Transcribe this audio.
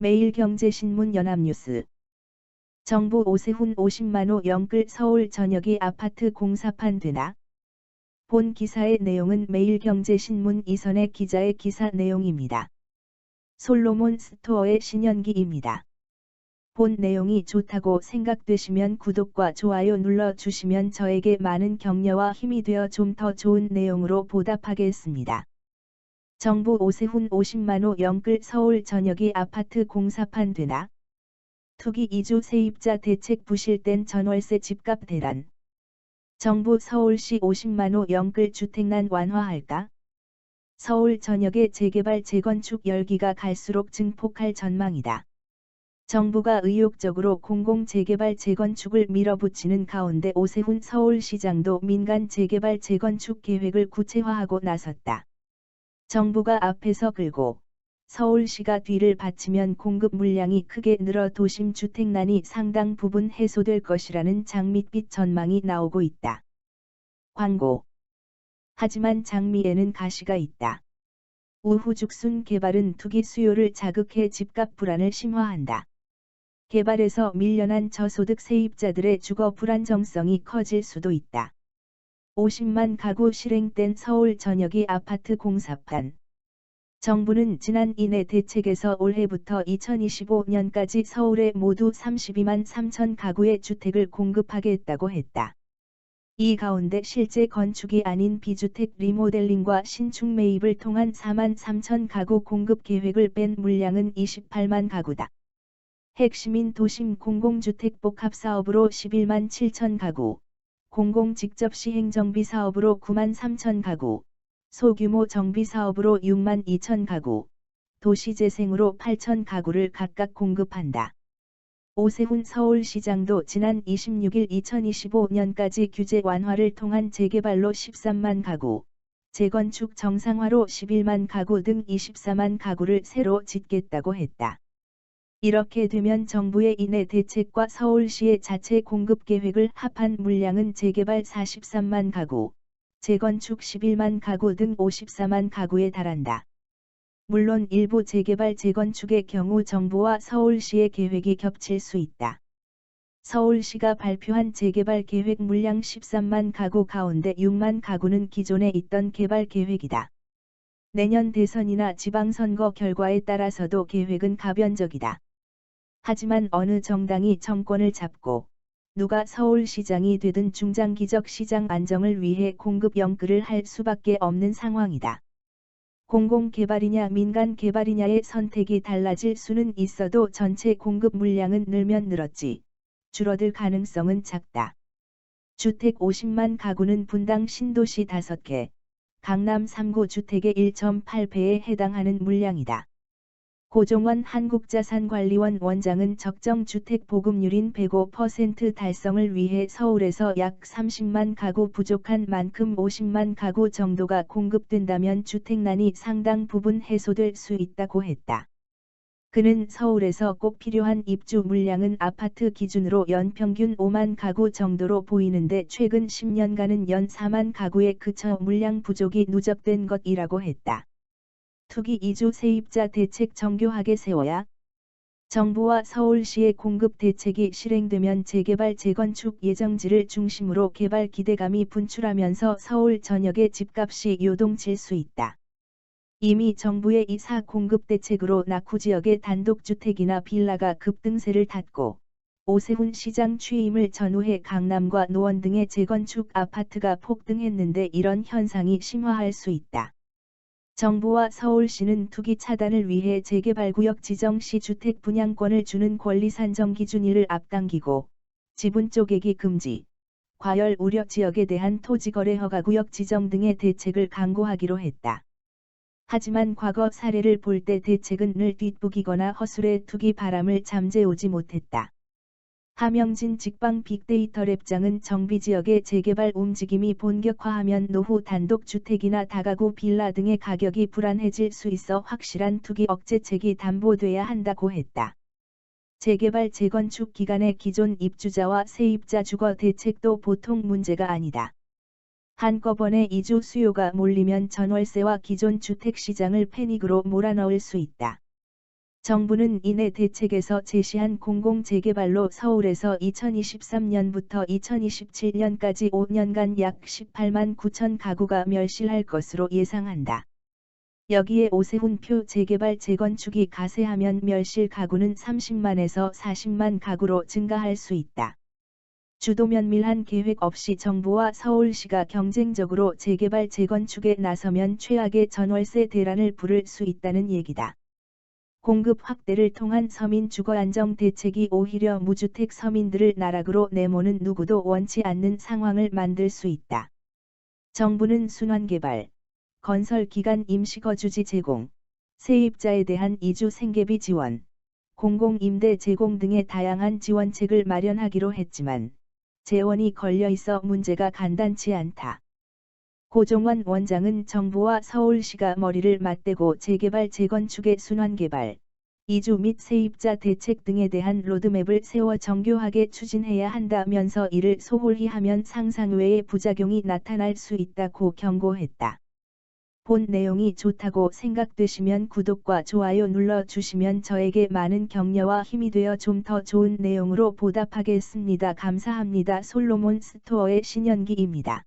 매일경제신문 연합뉴스 정부 오세훈 50만호 영끌 서울 전역이 아파트 공사판 되나? 본 기사의 내용은 매일경제신문 이선의 기자의 기사 내용입니다. 솔로몬 스토어의 신현기입니다. 본 내용이 좋다고 생각되시면 구독과 좋아요 눌러 주시면 저에게 많은 격려와 힘이 되어 좀 더 좋은 내용으로 보답하겠습니다. 정부 오세훈 50만호 영끌 서울 전역이 아파트 공사판 되나? 투기 이주 세입자 대책 부실된 전월세 집값 대란. 정부 서울시 50만호 영끌 주택난 완화할까? 서울 전역의 재개발 재건축 열기가 갈수록 증폭할 전망이다. 정부가 의욕적으로 공공 재개발 재건축을 밀어붙이는 가운데 오세훈 서울시장도 민간 재개발 재건축 계획을 구체화하고 나섰다. 정부가 앞에서 끌고 서울시가 뒤를 받치면 공급 물량이 크게 늘어 도심 주택난이 상당 부분 해소될 것이라는 장밋빛 전망이 나오고 있다. 광고 하지만 장미에는 가시가 있다. 우후죽순 개발은 투기 수요를 자극해 집값 불안을 심화한다. 개발에서 밀려난 저소득 세입자들의 주거 불안정성이 커질 수도 있다. 50만 가구 실행된 서울 전역이 아파트 공사판. 정부는 지난 이내 대책에서 올해부터 2025년까지 서울에 모두 32만 3천 가구의 주택을 공급하겠다고 했다. 이 가운데 실제 건축이 아닌 비주택 리모델링과 신축 매입을 통한 4만 3천 가구 공급 계획을 뺀 물량은 28만 가구다. 핵심인 도심 공공주택 복합사업으로 11만 7천 가구, 공공 직접 시행 정비 사업으로 9만 3천 가구, 소규모 정비 사업으로 6만 2천 가구, 도시재생으로 8천 가구를 각각 공급한다. 오세훈 서울시장도 지난 26일 2025년까지 규제 완화를 통한 재개발로 13만 가구, 재건축 정상화로 11만 가구 등 24만 가구를 새로 짓겠다고 했다. 이렇게 되면 정부의 이내 대책과 서울시의 자체 공급 계획을 합한 물량은 재개발 43만 가구, 재건축 11만 가구 등 54만 가구에 달한다. 물론 일부 재개발 재건축의 경우 정부와 서울시의 계획이 겹칠 수 있다. 서울시가 발표한 재개발 계획 물량 13만 가구 가운데 6만 가구는 기존에 있던 개발 계획이다. 내년 대선이나 지방선거 결과에 따라서도 계획은 가변적이다. 하지만 어느 정당이 정권을 잡고 누가 서울시장이 되든 중장기적 시장 안정을 위해 공급 연끌을 할 수밖에 없는 상황이다. 공공개발이냐 민간개발이냐의 선택이 달라질 수는 있어도 전체 공급 물량은 늘면 늘었지. 줄어들 가능성은 작다. 주택 50만 가구는 분당 신도시 5개, 강남 3구 주택의 1.8배에 해당하는 물량이다. 고종원 한국자산관리원 원장은 적정 주택 보급률인 105% 달성을 위해 서울에서 약 30만 가구 부족한 만큼 50만 가구 정도가 공급된다면 주택난이 상당 부분 해소될 수 있다고 했다. 그는 서울에서 꼭 필요한 입주 물량은 아파트 기준으로 연평균 5만 가구 정도로 보이는데 최근 10년간은 연 4만 가구에 그쳐 물량 부족이 누적된 것이라고 했다. 투기 이주 세입자 대책 정교하게 세워야 정부와 서울시의 공급 대책이 실행되면 재개발 재건축 예정지를 중심으로 개발 기대감이 분출하면서 서울 전역의 집값이 요동칠 수 있다. 이미 정부의 이사 공급 대책으로 낙후 지역의 단독주택이나 빌라가 급등세를 탔고 오세훈 시장 취임을 전후해 강남과 노원 등의 재건축 아파트가 폭등했는데 이런 현상이 심화할 수 있다. 정부와 서울시는 투기 차단을 위해 재개발구역 지정 시 주택 분양권을 주는 권리 산정 기준 일을 앞당기고 지분 쪼개기 금지, 과열 우려 지역에 대한 토지거래 허가구역 지정 등의 대책을 강구하기로 했다. 하지만 과거 사례를 볼 때 대책은 늘 뒷북이거나 허술의 투기 바람을 잠재우지 못했다. 하명진 직방 빅데이터 랩장은 정비지역의 재개발 움직임이 본격화하면 노후 단독주택이나 다가구 빌라 등의 가격이 불안해질 수 있어 확실한 투기 억제책이 담보돼야 한다고 했다. 재개발 재건축 기간의 기존 입주자와 세입자 주거 대책도 보통 문제가 아니다. 한꺼번에 이주 수요가 몰리면 전월세와 기존 주택 시장을 패닉으로 몰아넣을 수 있다. 정부는 이내 대책에서 제시한 공공재개발로 서울에서 2023년부터 2027년까지 5년간 약 18만 9천 가구가 멸실할 것으로 예상한다. 여기에 오세훈 표 재개발 재건축이 가세하면 멸실 가구는 30만에서 40만 가구로 증가할 수 있다. 주도 면밀한 계획 없이 정부와 서울시가 경쟁적으로 재개발 재건축에 나서면 최악의 전월세 대란을 부를 수 있다는 얘기다. 공급 확대를 통한 서민 주거 안정 대책이 오히려 무주택 서민들을 나락으로 내모는 누구도 원치 않는 상황을 만들 수 있다. 정부는 순환개발, 건설기간 임시거주지 제공, 세입자에 대한 이주 생계비 지원, 공공임대 제공 등의 다양한 지원책을 마련하기로 했지만 재원이 걸려 있어 문제가 간단치 않다. 고종환 원장은 정부와 서울시가 머리를 맞대고 재개발 재건축의 순환개발, 이주 및 세입자 대책 등에 대한 로드맵을 세워 정교하게 추진해야 한다면서 이를 소홀히 하면 상상 외의 부작용이 나타날 수 있다고 경고했다. 본 내용이 좋다고 생각되시면 구독과 좋아요 눌러주시면 저에게 많은 격려와 힘이 되어 좀 더 좋은 내용으로 보답하겠습니다. 감사합니다. 솔로몬 스토어의 신현기입니다.